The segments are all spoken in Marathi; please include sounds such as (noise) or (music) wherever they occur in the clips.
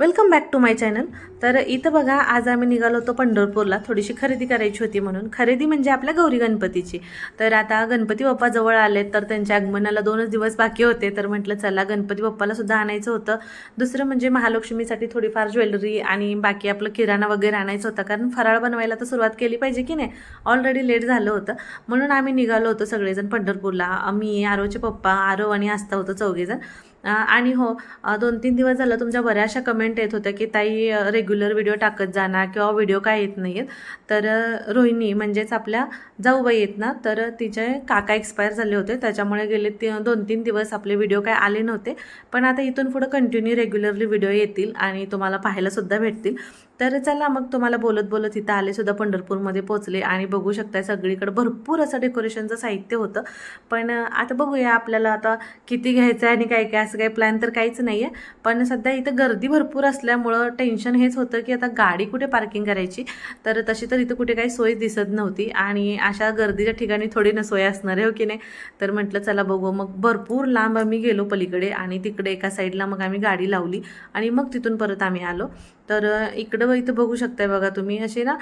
Welcome back to my channel तर इथं बघा आज आम्ही निघालो होतो पंढरपूरला. थोडीशी खरेदी करायची होती म्हणून. खरेदी म्हणजे आपल्या गौरी गणपतीची. तर आता गणपती बाप्पा जवळ आले तर त्यांच्या आगमनाला दोनच दिवस बाकी होते. तर म्हटलं चला गणपती बाप्पाला सुद्धा आणायचं होतं. दुसरं म्हणजे महालक्ष्मीसाठी थोडीफार ज्वेलरी आणि बाकी आपलं किराणा वगैरे आणायचं होतं. कारण फराळ बनवायला तर सुरुवात केली पाहिजे की नाही? ऑलरेडी लेट झालं होतं. म्हणून आम्ही निघालो होतो सगळेजण पंढरपूरला. मी आरोचे पप्पा आरो आणि आस्था होतो चौघेजण. आणि हो दोन तीन दिवस झालं तुमच्या बऱ्याचशा कमेंट येत होत्या की ताई रेग्युलर व्हिडिओ टाकत जाणार किंवा व्हिडिओ काय येत नाही आहेत तर रोहिणी म्हणजेच आपल्या जाऊबाई आहेत ना तर तिचे काका एक्सपायर झाले होते. त्याच्यामुळे गेले ती दोन तीन दिवस आपले व्हिडिओ काय आले नव्हते. पण आता इथून पुढं कंटिन्यू रेग्युलरली व्हिडिओ येतील आणि तुम्हाला पाहायलासुद्धा भेटतील. तर चला मग तुम्हाला बोलत बोलत इथं आले सुद्धा पंढरपूरमध्ये पोहोचले आणि बघू शकताय सगळीकडे भरपूर असं डेकोरेशनचं साहित्य होतं. पण आता बघूया आपल्याला आता किती घ्यायचं आहे आणि काय काय असं काही प्लॅन तर काहीच नाही आहे पण सध्या इथं गर्दी भरपूर असल्यामुळं टेन्शन हेच होतं की आता गाडी कुठे पार्किंग करायची? तर तशी तर इथं कुठे काही सोय दिसत नव्हती आणि अशा गर्दीच्या ठिकाणी थोडी ना सोय असणार आहे हो की नाही? तर म्हटलं चला बघू. मग भरपूर लांब आम्ही गेलो पलीकडे आणि तिकडे एका साईडला मग आम्ही गाडी लावली आणि मग तिथून परत आम्ही आलो. तर इकडं व इथं बघू शकताय बघा तुम्ही. असे ना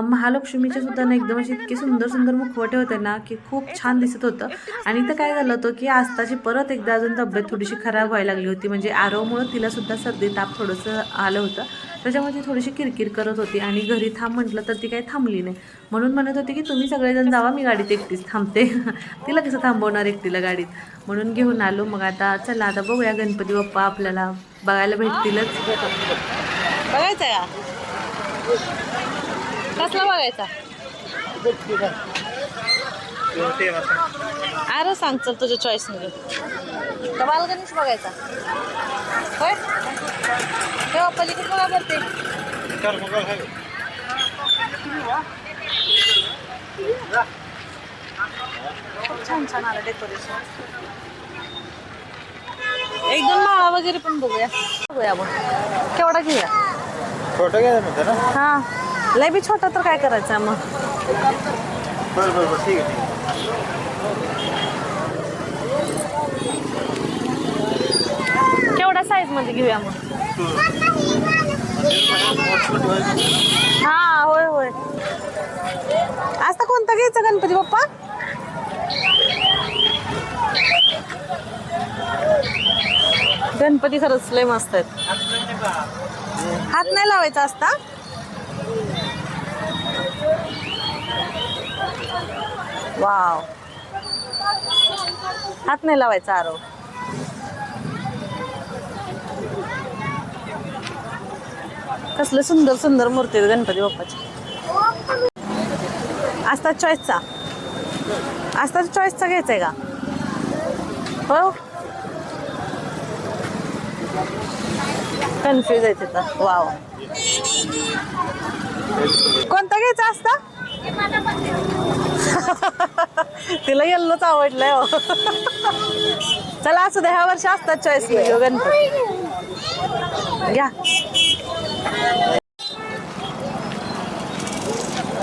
महालक्ष्मीचे सुद्धा ना एकदम असे इतके सुंदर सुंदर मुखवटे होते ना की खूप छान दिसत होतं. आणि इथं काय झालं होतं की आस्ताची परत एकदा अजून तब्येत थोडीशी खराब व्हायला लागली होती. म्हणजे आरोमुळं तिला सुद्धा सर्दी ताप थोडंसं आलं होतं. त्याच्यामुळे ती थोडीशी किरकिर करत होती आणि घरी थांब म्हटलं तर ती काही थांबली नाही. म्हणून म्हणत होती की तुम्ही सगळेजण जावा मी गाडीत एकटीच थांबते. (laughs) तिला कसं थांबवणार एकटीला गाडीत? म्हणून घेऊन आलो. मग आता चला आता बघूया गणपती बाप्पा आपल्याला बघायला भेटतीलच. बघायचा या कसला बघायचा? अरे सांग चल तुझ्या चॉईसमध्ये. का बालगणेश बघायचा. होय? तेव्हा पलीकडे बघा बरं ते खूप छान छान आलं डेकोरेशन एक दोन माळा वगैरे पण बघूया. बघूया मग केवढा घेऊया? छोटं घ्यायचं म्हणतं ना हा. लय बी छोटा तर काय करायचं मग? बरं बरं बरं ठीक आहे ठीक आहे. केवढा साईजमध्ये घेऊया मग? हा होय होय. आता कोणता घ्यायचा गणपती बाप्पा? गणपती खरंच लय मस्त आहेत. हात नाही लावायचा असता? वाव. हात नाही लावायचा आरो कसले सुंदर सुंदर मूर्ती आहेत गणपती बाप्पाची. आस्ता चॉईसचा आस्ता चॉईसचा घ्यायचा आहे का? हो? कन्फ्युज आहे तिथं. वाव कोणता घ्यायचा असता? (laughs) तिला येल्लोच आवडलंय हो. चला असू द्या ह्या वर्षी असतात चॉईस घेऊ गणपती. घ्या.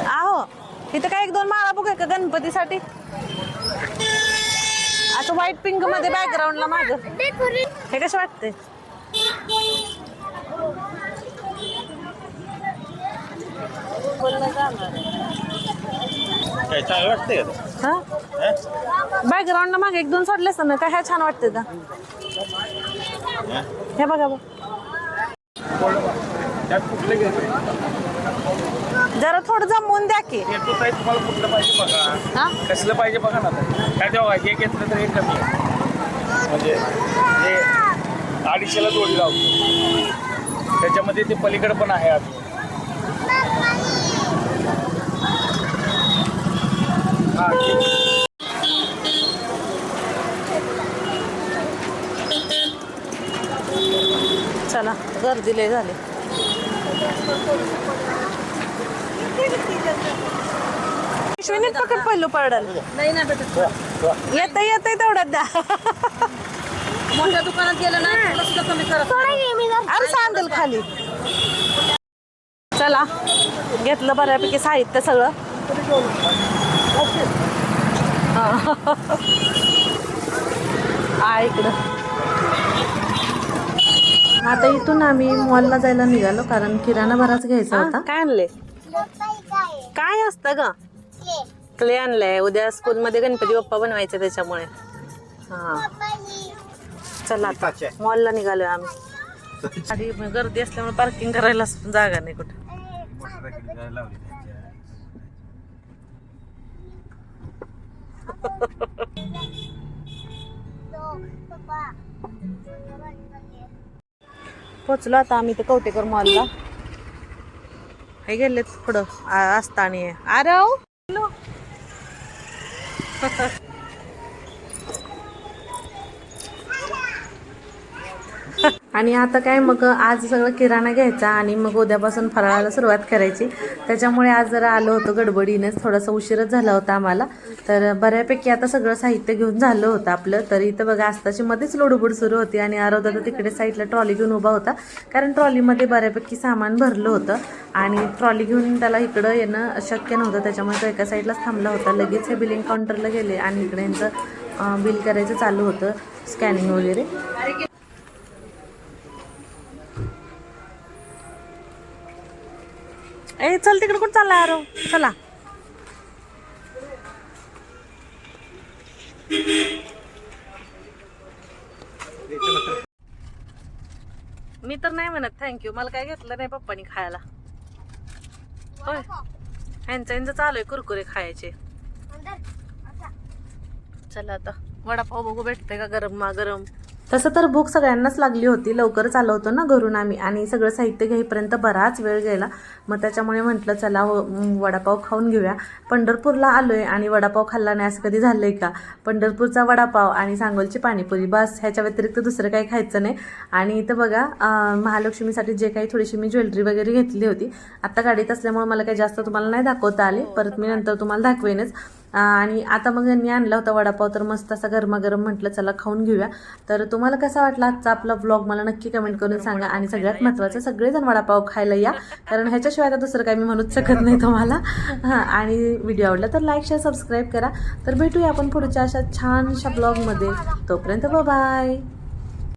आहो इथं काय एक दोन माळा बघूया का गणपतीसाठी? असं व्हाईट पिंकमध्ये बॅकग्राऊंडला माग. हे कसे वाटते चांगलं वाटतंय का? हा? मागे एक दोन सोडले असतं ना काय ह्या छान वाटते का हं? हे बघा बघ. त्यात कुठलं घ्यायचं जरा थोडं जमवून द्या की. ताई तुम्हाला कुठलं पाहिजे बघा. हा? कसलं पाहिजे बघा ना ताई. काय तेव्हा हे घेतलं तर हे कमी आहे. म्हणजे हे अडीचशेला जोडी लावतो. त्याच्यामध्ये ते पलीकडे पण आहे अजून. हा. चला गर्दी लय झाली. पिशवीने पकड पहिलं पडल. नाही ना भेटत येत येत तेवढ्यात द्या. (laughs) मोठ्या दुकानात गेलं ना सुद्धा कमी करत अरे सांगेल खाली. चला घेतलं बऱ्यापैकी साहित्य सगळं. आ इकडं. आता इथून आम्ही मॉलला जायला निघालो कारण किराणा बराच घ्यायचा होता. काय आणले काय असतं ग? क्ले आणलंय. उद्या स्कूलमध्ये गणपती बाप्पा बनवायचे त्याच्यामुळे. हा. चला आता. मॉलला निघालोय आम्ही. (laughs) आधी गर्दी असल्यामुळे पार्किंग करायला जागा नाही कुठे. पोचलो आता आम्ही ते कवटेकर मॉलला हे गेलेत पुढं. आ- असतानी अरे ओ. हॅलो. आणि आता काय मग आज सगळं किराणा घ्यायचा आणि मग उद्यापासून फराळाला सुरुवात करायची. त्याच्यामुळे आज जरा आलो होतो गडबडीनेच थोडासा उशीरच झाला होता आम्हाला. तर बऱ्यापैकी आता सगळं साहित्य घेऊन झालं होतं आपलं. तर इथं बघा आस्ताची मध्येच लोडबुड सुरू होती आणि आरव तर तिकडे साईडला ट्रॉली घेऊन उभा होता. कारण ट्रॉलीमध्ये बऱ्यापैकी सामान भरलं होतं आणि ट्रॉली घेऊन त्याला इकडं येणं शक्य नव्हतं. त्याच्यामुळे तो एका साईडलाच थांबला होता. लगेच हे बिलिंग काउंटरला गेले आणि इकडे यांचं बिल करायचं चालू होतं स्कॅनिंग वगैरे. ए चल तिकडे कुठं चालला आरो चला. मी तर नाही म्हणत थँक्यू मला काय घेतलं नाही पप्पानी खायला. होय. ह्यांचं यांचं चालू आहे कुरकुरे खायचे. चला आता. वडापाव बघू भेटते का गरम मा गरम? तसं तर भूक सगळ्यांनाच लागली होती. लवकरच आलो होतो ना घरून आम्ही. आणि सगळं साहित्य घेईपर्यंत बराच वेळ गेला. मग त्याच्यामुळे म्हटलं चला हो, वडापाव खाऊन घेऊया. पंढरपूरला आलो आहे आणि वडापाव खाल्ला नाही असं कधी झालं आहे का? पंढरपूरचा वडापाव आणि सांगोलची पाणीपुरी बस. ह्याच्या व्यतिरिक्त दुसरं काही खायचं नाही. आणि इथं बघा महालक्ष्मीसाठी जे काही थोडीशी मी ज्वेलरी वगैरे घेतली होती. आत्ता गाडीत असल्यामुळे मला काही जास्त तुम्हाला नाही दाखवता आले. परत मी नंतर तुम्हाला दाखवेनच. आणि आता मग यांनी आणला होता वडापाव तर मस्त असा गरमागरम म्हटलं चला खाऊन घेऊया. तर तुम्हाला कसा वाटला आजचा आपला ब्लॉग मला नक्की कमेंट करून सांगा आणि सगळ्यात महत्त्वाचं सगळेजण वडापाव खायला या कारण ह्याच्याशिवाय आता दुसरं काही मी म्हणूच शकत नाही तुम्हाला. हां आणि व्हिडिओ आवडला तर लाईक शेअर सबस्क्राईब करा. तर भेटूया आपण पुढच्या अशा छानशा ब्लॉगमध्ये तोपर्यंत बाय